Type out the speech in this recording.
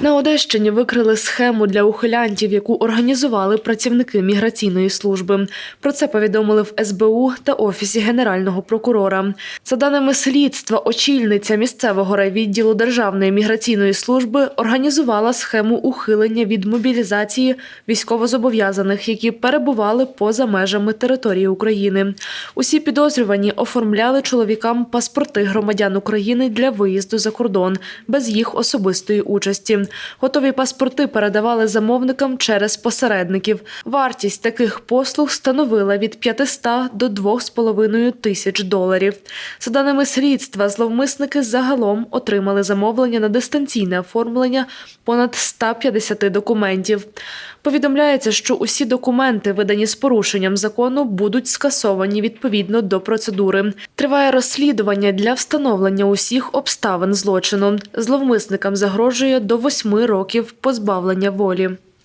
На Одещині викрили схему для ухилянтів, яку організували працівники міграційної служби. Про це повідомили в СБУ та офісі генерального прокурора. За даними слідства, очільниця місцевого райвідділу Державної міграційної служби організувала схему ухилення від мобілізації військовозобов'язаних, які перебували поза межами території України. Усі підозрювані оформляли чоловікам паспорти громадян України для виїзду за кордон без їх особистої участі. Готові паспорти передавали замовникам через посередників. Вартість таких послуг становила від 500 до 2,5 тисяч доларів. За даними слідства, зловмисники загалом отримали замовлення на дистанційне оформлення понад 150 документів. Повідомляється, що усі документи, видані з порушенням закону, будуть скасовані відповідно до процедури. Триває розслідування для встановлення усіх обставин злочину. Зловмисникам загрожує до восьми років позбавлення волі.